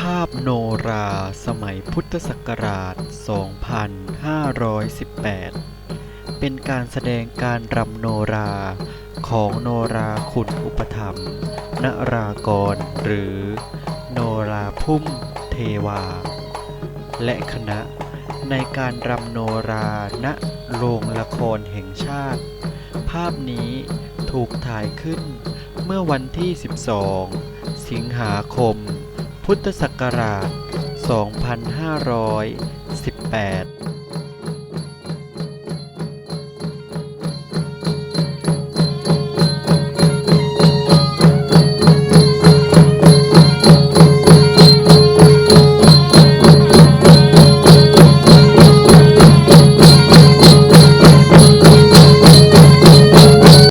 ภาพโนราสมัยพุทธศักราช 2518 เป็นการแสดงการรำโนราของโนราขุนอุปถัมนรากร หรือโนราพุ่มเทวา และคณะในการรำโนราณโรงละครแห่งชาติ ภาพนี้ถูกถ่ายขึ้นเมื่อวันที่ 12 สิงหาคม พุทธศักราช 2518